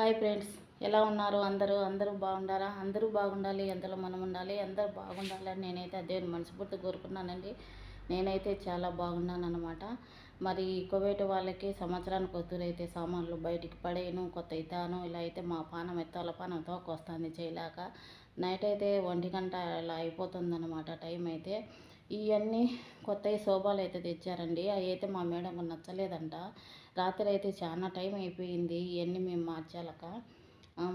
Hi friends ఎలా ఉన్నారు అందరూ? అందరూ బాగుండారా? అందరూ బాగుండాలి ఎంతలో మనం ఉండాలి అందరూ బాగుండాలని నేనైతే అదే మనస్ఫూర్తి కోరుకున్నానండి నేనైతే చాలా బాగున్నాను అనమాట మరి కువైట్ వాళ్ళకి సంవత్సరానికి వద్దులైతే సామాన్లు బయటికి పడేయను కొత్త ఇతాను ఇలా అయితే మా పానం ఎత్తాల పానం తోకొస్తుంది చేయలేక. నైట్ అయితే ఒంటి గంట ఇలా అయిపోతుందన్నమాట టైం అయితే. ఇవన్నీ కొత్త శోభాలు అయితే తెచ్చారండి. అవి అయితే మా మేడంకు నచ్చలేదంట. రాత్రి అయితే చాలా టైం అయిపోయింది. ఇవన్నీ మేము మార్చాలక.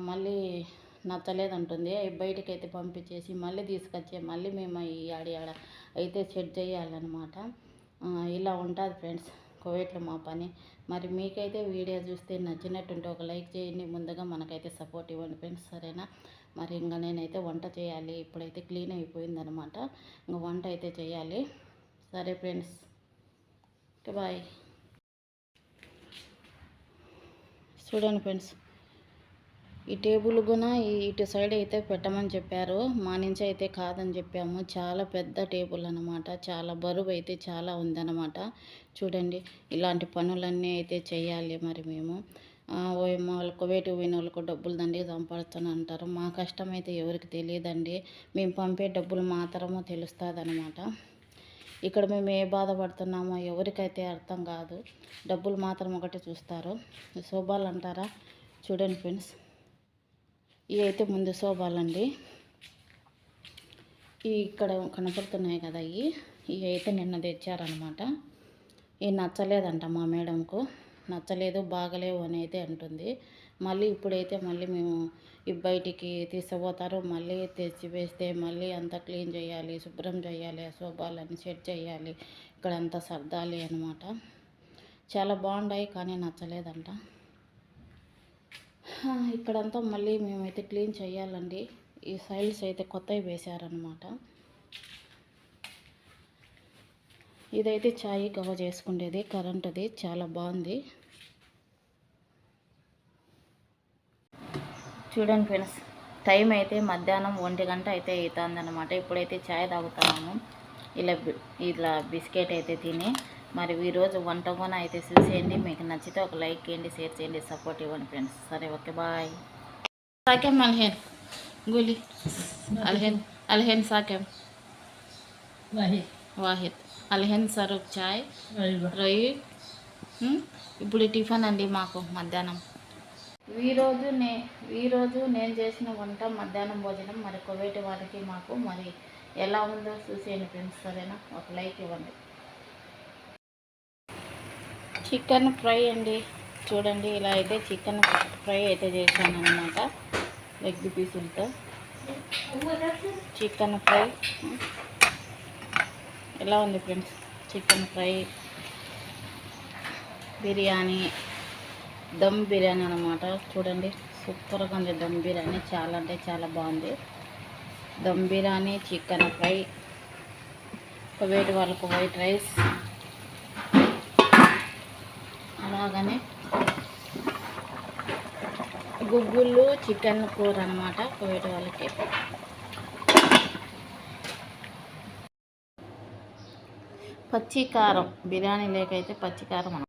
మళ్ళీ నచ్చలేదంటుంది. బయటికి అయితే పంపించేసి మళ్ళీ తీసుకొచ్చే మళ్ళీ మేము ఈ ఆడి ఆడ అయితే సెట్ చేయాలన్నమాట. ఇలా ఉంటుంది ఫ్రెండ్స్. కోవిట్లో మా పని. మరి మీకైతే వీడియో చూస్తే నచ్చినట్టుంటే ఒక లైక్ చేయండి. ముందుగా మనకైతే సపోర్ట్ ఇవ్వండి ఫ్రెండ్స్. సరేనా? మరి ఇంకా నేనైతే వంట చేయాలి. ఇప్పుడైతే క్లీన్ అయిపోయిందనమాట ఇంకా వంట అయితే చేయాలి. సరే ఫ్రెండ్స్. Okay bye. చూడండి ఫ్రెండ్స్. ఈ టేబుల్ కూడా ఇటు సైడ్ అయితే పెట్టమని చెప్పారు. మా నుంచి అయితే కాదని చెప్పాము. చాలా పెద్ద టేబుల్ అనమాట చాలా బరువు అయితే చాలా ఉందన్నమాట. చూడండి ఇలాంటి పనులన్నీ అయితే చేయాలి మరి మేము. వాళ్ళకు వేటు పోయిన వాళ్ళకు డబ్బులు దండి సంపాడుతాను అంటారు. మా కష్టం అయితే ఎవరికి తెలియదండి. మేము పంపే డబ్బులు మాత్రము తెలుస్తుంది అనమాట ఇక్కడ మేము ఏ బాధపడుతున్నామో ఎవరికైతే అర్థం కాదు. డబ్బులు మాత్రం ఒకటి చూస్తారు. శోభాలు అంటారా? చూడండి ఫ్రెండ్స్. ఇవి అయితే ముందు శోభాలండి. ఇవి ఇక్కడ కనపడుతున్నాయి కదా ఇవి. ఇవి అయితే నిన్న తెచ్చారనమాట ఇవి నచ్చలేదంట మా మేడంకు. నచ్చలేదు బాగలేవు అని అయితే అంటుంది. మళ్ళీ ఇప్పుడైతే మళ్ళీ మేము బయటికి తీసుకుపోతారు. మళ్ళీ తెచ్చి వేస్తే మళ్ళీ అంతా క్లీన్ చేయాలి శుభ్రం చేయాలి ఆ శోభాలన్నీ సెట్ చేయాలి. ఇక్కడ అంతా సర్దాలి అనమాట చాలా బాగుండాయి కానీ నచ్చలేదంట. ఇక్కడంతా మళ్ళీ మేమైతే క్లీన్ చేయాలండి. ఈ సైల్స్ అయితే కొత్తవి వేశారనమాట ఇదైతే చాయ్ గవ చేసుకునేది కరెంటుది చాలా బాగుంది. చూడండి ఫ్రెండ్స్ టైం అయితే మధ్యాహ్నం ఒంటి గంట అయితే అవుతుంది అనమాట ఇప్పుడైతే చాయ్ తాగుతున్నాము. ఇలా ఇలా బిస్కెట్ అయితే తిని మరి ఈరోజు వంట కూడా అయితే చూసేయండి. మీకు నచ్చితే ఒక లైక్ చేయండి షేర్ చేయండి సపోర్ట్ ఇవ్వండి ఫ్రెండ్స్. సరే ఓకే బాయ్. సాకెం అల్హెన్ గులి. అల్హెన్ అల్హెన్ సాకెం? వాహిద్. అల్హెన్ సరూప్ చాయ్. రొయ్యి. ఇప్పుడు టిఫిన్ అండి మాకు మధ్యాహ్నం. ఈరోజు నే ఈరోజు నేను చేసిన వంట మధ్యాహ్నం భోజనం మరి కువైట్ వారికి మాకు మరి ఎలా ఉందో చూసేయండి ఫ్రెండ్స్ సరేనా? ఒక లైక్ ఇవ్వండి. చికెన్ ఫ్రై అండి. చూడండి ఇలా అయితే చికెన్ ఫ్రై అయితే చేశాను అనమాట లెగ్ పీసులతో. Chicken fry. ఎలా ఉంది friends? Chicken fry biryani. Dum biryani అనమాట చూడండి సూపర్గా ఉంది దమ్ బిర్యానీ. చాలా అంటే చాలా బాగుంది. Dum biryani chicken fry Kuwait వాళ్ళకు వైట్ రైస్. అలాగనే గుగ్గుళ్ళు చికెన్ కూర అనమాట కువైట్ వాళ్ళకి. పచ్చి కారం బిర్యానీ లేకైతే పచ్చి కారం